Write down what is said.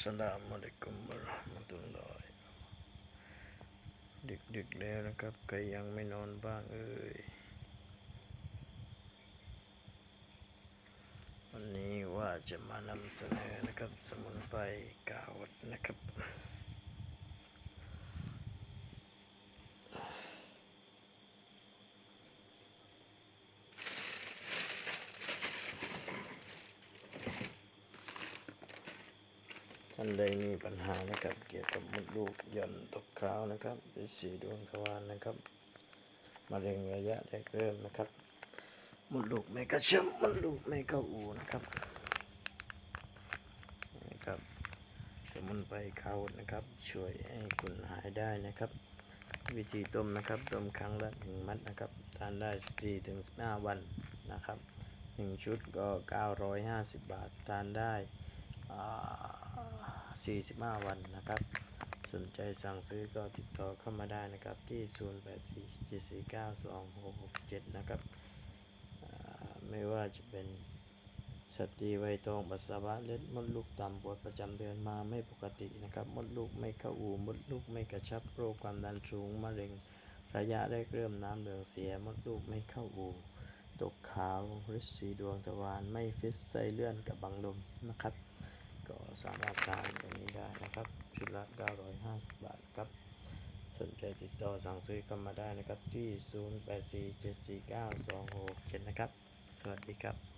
สลามุอะลัยกุมวะเราะห์มะตุลลอฮิดึกแล้วนะครับ ใครยังไม่นอนบ้างเอ่ย วันนี้ว่าจะมานำเสนอนะครับ สมุนไพรกาวดนะครับ ท่านใดมีปัญหานะครับ เกี่ยวกับมดลูกหย่อนตกขาวนะครับหรือสีดวงทวารนะครับมะเร็งระยะแรกเริ่มนะครับมดลูกไม่กระเชื่อมมดลูกไม่เข้าอูนะครับนะครับสมุนไพรขานะครับ ช่วยให้คุณหายได้นะครับ วิธีต้มนะครับต้มครั้งละหนึ่งมัดนะครับทานได้14ถึง15วันนะครับหนึ่งชุดก็950บบาททานได้ 45 วันนะครับ สนใจสั่งซื้อก็ติดต่อเข้ามาได้นะครับที่ 0847492667 นะครับ ไม่ว่าจะเป็นสตรีวัยทองปัสสาวะเล็ดมดลูกต่ำปวดประจำเดือนมาไม่ปกตินะครับมดลูกไม่เข้าอูมดลูกไม่กระชับโรคความดันสูงมะเร็งระยะแรกเริ่มน้ำเหลืองเสียมดลูกไม่เข้าอูตกขาวริดสีดวงทวารไม่ฟิตไส้เลื่อนกับบังลมนะครับ ก็สามารถทานตรงนี้ได้นะครับชุดละ 950 บาทครับ สนใจติดต่อสั่งซื้อกันมาได้นะครับที่ 0847492667 นะครับ สวัสดีครับ